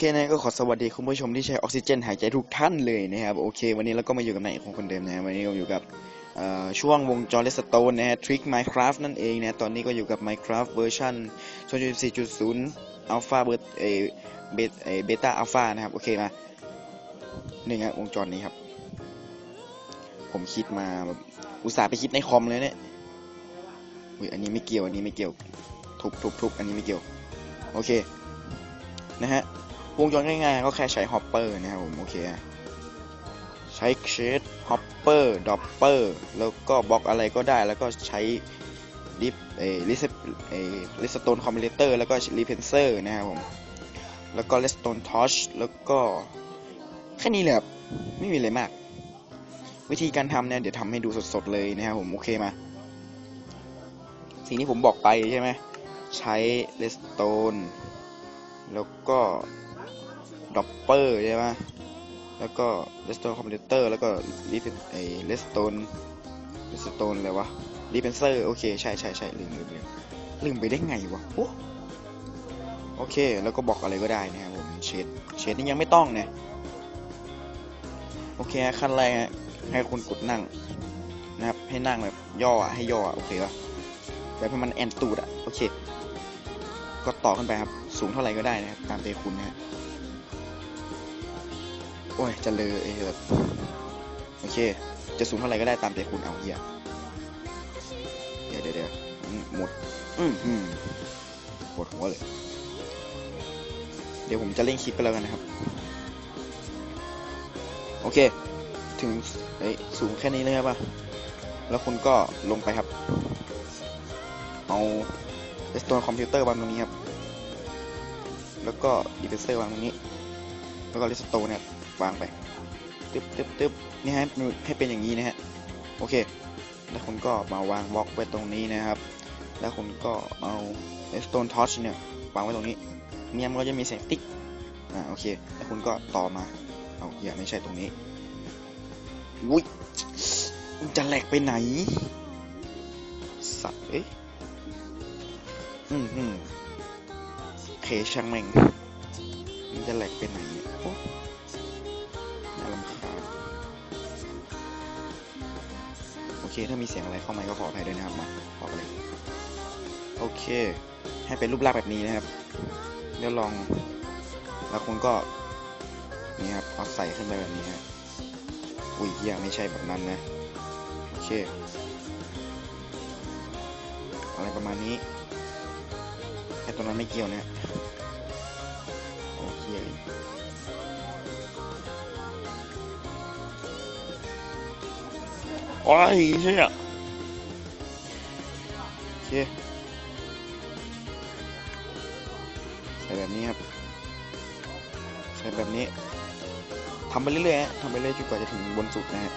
โอเคนะก็ขอสวัสดีคุณผู้ชมที่ใช้ออกซิเจนหายใจทุกท่านเลยนะครับโอเค วันนี้เราก็มาอยู่กับนายของคนเดิมนะวันนี้เราอยู่กับช่วงวงจรเลสโตนนะฮะทริค Minecraft นั่นเองนะตอนนี้ก็อยู่กับ Minecraft เวอร์ชัน0.4.0 Alpha เบเอเบเอเบต้าอัลฟานะครับโอเคมานี่ฮะวงจรนี้ครับ ผมคิดมาแบบอุตส่าห์ไปคิดในคอมเลยเนี่ยอุ้ยอันนี้ไม่เกี่ยวอันนี้ไม่เกี่ยวทุบทุบทุบอันนี้ไม่เกี่ยวโอเคนะฮะ วงจรง่ายๆก็แค่ใช้ฮอปเปอร์นะครับผมโอเคใช้เชดฮอปเปอร์ดอปเปอร์แล้วก็บล็อกอะไรก็ได้แล้วก็ใช้ลิฟเอลิสเอลิสโตนคอมพิวเตอร์แล้วก็รีเพนเซอร์นะครับผมแล้วก็เลสโตนทอชแล้วก็แค่นี้แหละครับไม่มีอะไรมาก วิธีการทำเนี่ยเดี๋ยวทำให้ดูสดๆเลยนะครับผมโอเคมาสิ่งที่ผมบอกไปใช่ไหมใช้เลสโตนแล้วก็ ด็อปเปอร์ใช่ไหมแล้วก็เลสโตนคอมพิวเตอร์แล้วก็รีเฟนไอเลสโตนเลสโตนอะไรวะรีเพนเซอร์โอเคใช่ใช่ใช่ลืมลืมลืมลืมไปได้ไงวะโอ้โอเค แล้วก็บอกอะไรก็ได้นะครับผมเชดเชดนี่ยังไม่ต้องเนี่ยโอเคขั้นแรกฮะให้คุณกดนั่งนะครับให้นั่งแบบย่อให้ย่อโอเคปะแบบให้มันแอนตูดอะโอเค ก็ต่อขึ้นไปครับ สูงเท่าไหร่ก็ได้นะครับ ตามใจคุณนะฮะ โอ้ย จะเลยเออโอเค จะสูงเท่าไหร่ก็ได้ตามใจคุณเอาเหี้ยเดี๋ยวเดี๋ยวเดี๋ยวหมด อืมอืมปวดหัวเลย เดี๋ยวผมจะเล่นคลิปไปแล้วกันนะครับ โอเค ถึงเอ้สูงแค่นี้เลยครับป่ะแล้วคุณก็ลงไปครับ เอาเรสโตนคอมพิวเตอร์วางตรงนี้ครับ แล้วก็ดีเพเซอร์วางตรงนี้ แล้วก็เรสโตเนี่ย วางไปตึ๊บตึ๊บตึ๊บนี่ฮะให้เป็นอย่างนี้นะฮะโอเค แล้วคุณก็มาวางบล็อกไว้ตรงนี้นะครับ แล้วคุณก็เอาเรสโตนทอชเนี่ยวางไว้ตรงนี้เนี่ยมันก็จะมีเสียงติ๊กอ่าโอเค แล้วคุณก็ต่อมาเอาอย่าไม่ใช่ตรงนี้อุ้ยมันจะแหลกไปไหน สัตว์เอ้ยอืมอืมเคช่างแม่งมันจะแหลกเป็นไหนโอ้ เค ถ้ามีเสียงอะไรเข้ามาก็ขออภัยด้วยนะครับมาขอไปเลยโอเค ให้เป็นรูปร่างแบบนี้นะครับเดี๋ยวลองแล้วคุณก็นี่ครับเอาใส่ขึ้นไปแบบนี้ฮะอุ้ยยังไม่ใช่แบบนั้นนะโอเค อะไรประมาณนี้ไอ้ตัวนั้นไม่เกี่ยวเนี่ยโอเค โอ้ยเชี่ยโอเคใส่แบบนี้ครับ ใส่แบบนี้ทำไปเรื่อยๆทำไปเรื่อยจนกว่าจะถึงบนสุดนะฮะ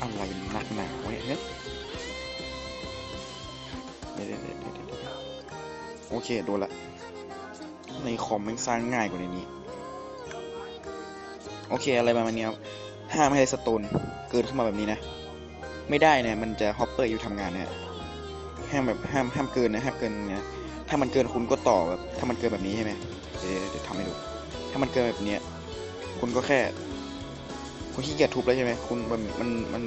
อะไรหนักหนาวะเนี่ยเดี๋ยวเดี๋ยวเดี๋ยวโอเค โดนละ ในคอมมันสร้างง่ายกว่าในนี้ โอเค อะไรประมาณนี้ครับ ห้ามไม่ให้สโตนเกินเข้ามาแบบนี้นะ ไม่ได้นะมันจะฮอปเปอร์อยู่ทำงานนะห้ามแบบห้ามห้ามเกินนะห้ามเกินนะถ้ามันเกินคุณก็ต่อแบบถ้ามันเกินแบบนี้ใช่ไหมเดี๋ยวเดี๋ยวทำให้ดู ถ้ามันเกินแบบเนี้ยคุณก็แค่ คุณขี้เกียจทุบแล้วใช่ไหมคุณมันมันมัน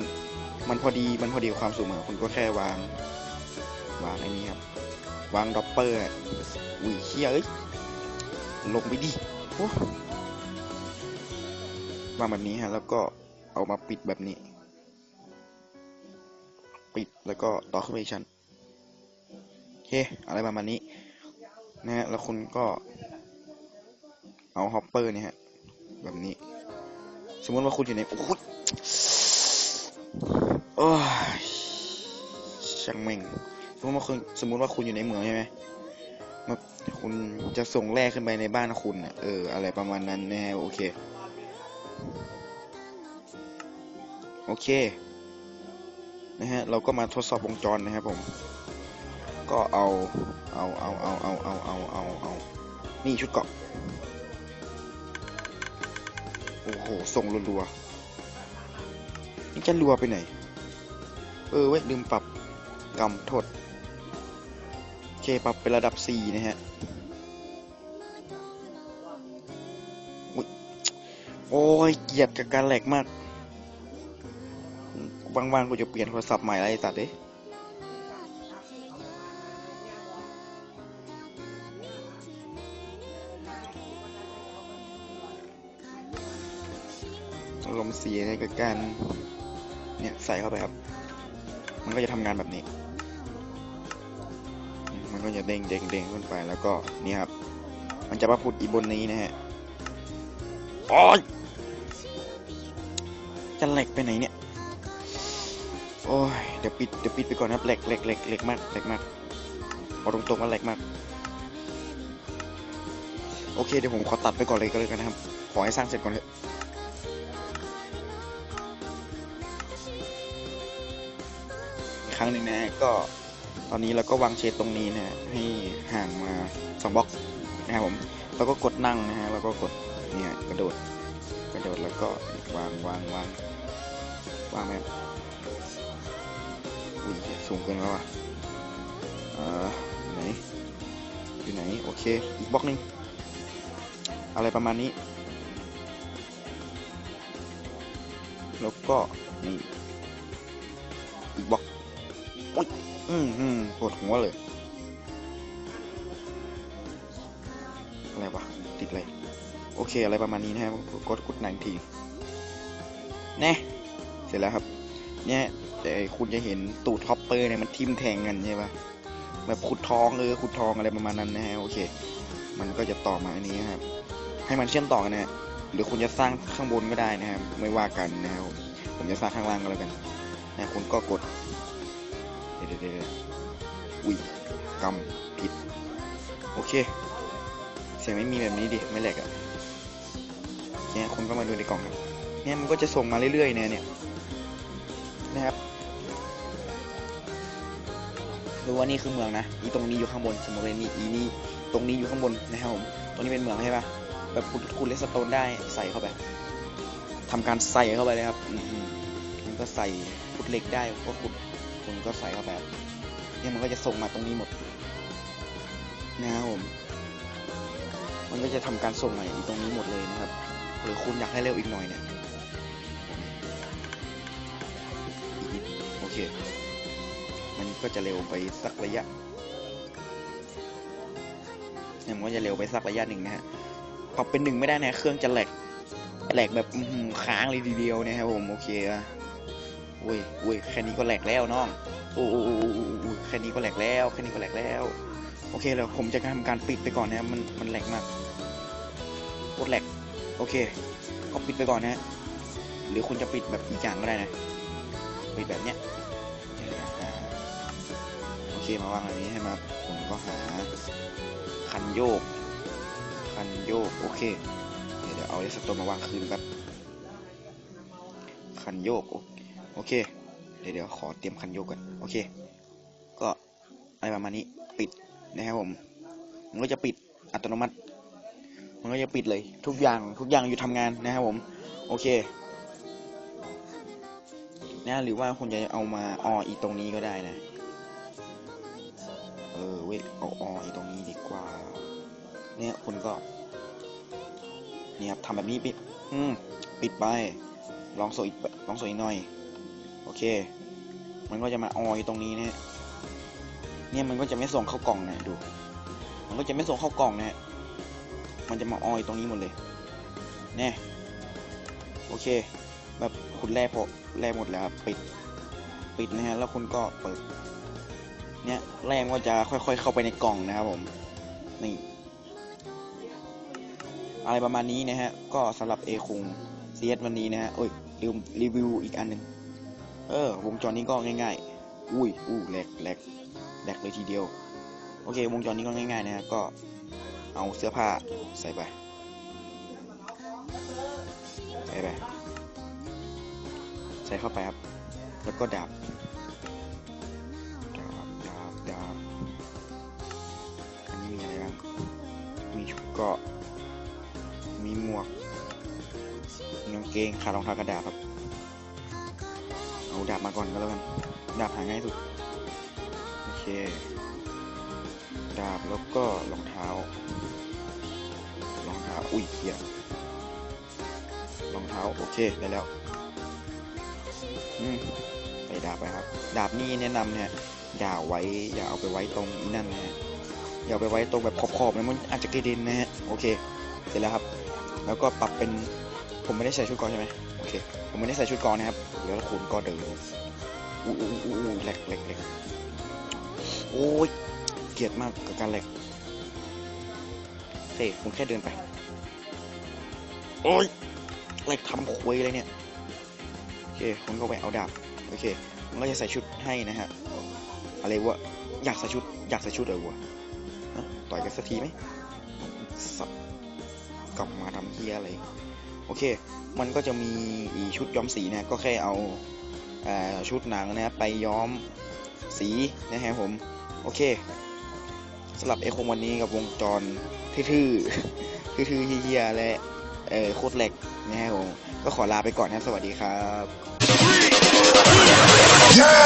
มันพอดีมันพอดีกับความสูงอะคุณก็แค่วางวางไอ้นี้ครับ วางด็อปเปอร์อุ้ยเฮียเอ้ยลงไปดิวางแบบนี้ฮะแล้วก็ เอามาปิดแบบนี้ ปิดแล้วก็ต่อขึ้นไปอีกชั้นโอเคอะไรประมาณนี้นะฮะแล้วคุณก็เอาฮอปเปอร์เนี่ยฮะแบบนี้ สมมติว่าคุณอยู่ในโอ้ยโอ้ยช่างแม่งสมมติว่าคุณสมมติว่าคุณอยู่ในเมืองใช่ไหมคุณจะส่งแร่ขึ้นไปในบ้านคุณอะเออ อะไรประมาณนั้นนะฮะโอเค โอเคนะฮะเราก็มาทดสอบวงจรนะครับผม ก็เอาเอาเอาเอาเอาเอาเอาเอาเอานี่ชุดเกาะโอ้โหส่งรัวๆนี่จะรัวไปไหน เออเว้ลืมปรับกำโทษเคปรับเป็นระดับ 4 นะฮะโอ้ยเกียดกับการแหลกมาก ว่างๆกูจะเปลี่ยนโทรศัพท์ใหม่แล้วไอ้สัตว์เอ้อารมณ์เสียในกับการเนี่ยใส่เข้าไปครับ มันก็จะทำงานแบบนี้ มันก็จะเด้งเด้งเด้งขึ้นไปแล้วก็นี่ครับ มันจะมาผุดอีบนนี้นะฮะโอ้ยจะแหลกไปไหนเนี่ย โอ้ย เดี๋ยวปิด เดี๋ยวปิดไปก่อนนะครับแหลกแหลกแหลกแหลกมากแหลกมากเอาตรงๆว่าแหลกมาก โอเค เดี๋ยวผมขอตัดไปก่อนเลยก็เลยกันนะครับ ขอให้สร้างเสร็จก่อนเถอะครั้งหนึ่งนะก็ตอนนี้เราก็วางเชดตรงนี้นะฮะให้ห่างมาสองบล็อกนะครับผมแล้วก็กดนั่งนะฮะแล้วก็กดเนี่ยกระโดดกระโดดแล้วก็วางวางวางวางแบบ อุ้ยสูงเกินแล้วอะอ่อไหนอยู่ไหน โอเค อีกบล็อกหนึง อะไรประมาณนี้ แล้วก็นี่อีกบล็อกอุ๊ยอืมอืมปวดหัวเลย อะไรวะ ติดอะไร โอเค อะไรประมาณนี้นะครับกดกดหนังทีแน่เสร็จแล้วครับ เนี่ย คุณจะเห็นตูดท็อปเปอร์เนี่ยมันทิ่มแทงกันใช่ปะแบบขุดทองเออขุดทองอะไรประมาณนั้นนะฮะโอเค มันก็จะต่อมาอันนี้นครับ ให้มันเชื่อมต่อกันนะฮะหรือคุณจะสร้างข้างบนก็ได้นะครับไม่ว่ากันนะครับผมจะสร้างข้างล่างก็แล้วกันนะคุณก็กดเดี๋ยวเดี๋ยวอุ้ยกำผิด โอเค เสียงไม่มีแบบนี้ดิไม่แหลกอะ่ะเนี่ยคุณก็มาดูในกล่องครับเนี่ยมันก็จะส่งมาเรื่อยๆนี่ยเนี่ย ดูว่านี่คือเมืองนะอีตรงนี้อยู่ข้างบนสมมติว่านี่อีนี่ตรงนี้อยู่ข้างบนนะครับผมตรงนี้เป็นเมืองใช่ปะแบบคุณคุณเลสโตนได้ใส่เข้าไปทำการใส่เข้าไปเลยครับอืมมันก็ใส่ขุดเหล็กได้ก็ขุดคุณก็ใส่เข้าไปครับเนี่ยมันก็จะส่งมาตรงนี้หมดนะครับผมมันก็จะทำการส่งมาอีตรงนี้หมดเลยนะครับ หรือคุณอยากให้เร็วอีกหน่อยเนี่ยโอเค ก็จะเร็วไปสักระยะเนี่ยมันก็จะเร็วไปสักระยะหนึ่งนะฮะพอเป็นหนึ่งไม่ได้นะเครื่องจะแหลกแหลกแบบหือค้างเลยทีเดียวนะครับผมโอเคอะโอ้ยโอ้ยแค่นี้ก็แหลกแล้วน้องโอ้โอ้โอ้แค่นี้ก็แหลกแล้วแค่นี้ก็แหลกแล้ว โอเคแล้วผมจะทำการปิดไปก่อนนะมันมันแหลกมากโคตรแหลกโอเค ก็ปิดไปก่อนนะฮะหรือคุณจะปิดแบบอีกอย่างก็ได้นะปิดแบบเนี้ย เคมาวางอันนี้ให้มาผมก็หาคันโยก คันโยก โอเค เดี๋ยวเอาเลสโตนมาวางคืนแบบคันโยก โอเค เดี๋ยวเดี๋ยวขอเตรียมคันโยกก่อนโอเค ก็อะไรประมาณนี้ปิดนะครับผมมันก็จะปิดอัตโนมัติ มันก็จะปิดเลย ทุกอย่างทุกอย่างอยู่ทำงานนะครับผม โอเคนะหรือว่าคุณจะเอามาอออีตรงนี้ก็ได้นะ เออเว้ยเอาอออีตรงนี้ดีกว่า เนี่ยคุณก็ เนี่ยครับทำแบบนี้ปิดอืมปิดไป ลองโซอีกลองโซอีกหน่อย โอเค มันก็จะมาอออยู่ตรงนี้เนี่ยเนี่ยมันก็จะไม่ส่งเข้ากล่องนะดู มันก็จะไม่ส่งเข้ากล่องนะมันจะมาออยตรงนี้หมดเลยแน่โอเค แบบคุณแร่พอแร่หมดแล้วปิด ปิดนะฮะแล้วคุณก็เปิด เนี่ยแร่ก็จะค่อยๆเข้าไปในกล่องนะครับผมนี่อะไรประมาณนี้นะฮะ ก็สำหรับเอคุงเซียวันนี้นะฮะโอ้ยลืมรีวิวอีกอันหนึ่งเออ วงจรนี้ก็ง่ายๆ อุ้ยอู้แหลกแหลกแหลกเลยทีเดียว โอเค วงจรนี้ก็ง่ายๆนะฮะ ก็เอาเสื้อผ้าใส่ไป ใส่ไป ใส่เข้าไปครับ แล้วก็ดาบ เกราะ มีหมวกมีกางเกงขารองเท้ากระดาษครับ เอาดาบมาก่อนก็แล้วกัน ดาบหาง่ายสุด โอเค ดาบแล้วก็รองเท้า รองเท้า อุ้ยเหี้ยเท้า โอเค ได้แล้ว อืมใส่ดาบไปครับ ดาบนี่แนะนำเนี่ยอย่าไว้ อย่าเอาไปไว้ตรงอีนั่นนะ อย่าไปไว้ตรงแบบขอบๆนะมันอาจจะกระเด็นนะฮะโอเคเสร็จแล้วครับ แล้วก็ปรับเป็นผมไม่ได้ใส่ชุดกอนใช่ไหมโอเคผมไม่ได้ใส่ชุดกอนนะครับเดี๋ยวขุนก็เดินอู้อู้อู้อู้แหลกแหลกแหลกโอ้ยเกลียดมากกับการแหลกโอเคผมแค่เดินไปโอ้ยแหลกทำควยเลยเนี่ยโอเคผมก็ไปเอาดาบโอเคผมก็จะใส่ชุดให้นะฮะอะไรวะอยากใส่ชุดอยากใส่ชุดเหรอวะ ต่อยกันสักทีไหมสับกลับมาทำเฮียอะไร โอเค มันก็จะมีชุดย้อมสีนะก็แค่เอาชุดหนังนะไปย้อมสีนะฮะผม โอเคสำหรับเอโมวันนี้กับวงจรทื่อๆทื่อๆเฮียและโคตรแหลกนะฮะผม ก็ขอลาไปก่อนนะสวัสดีครับ Yeah!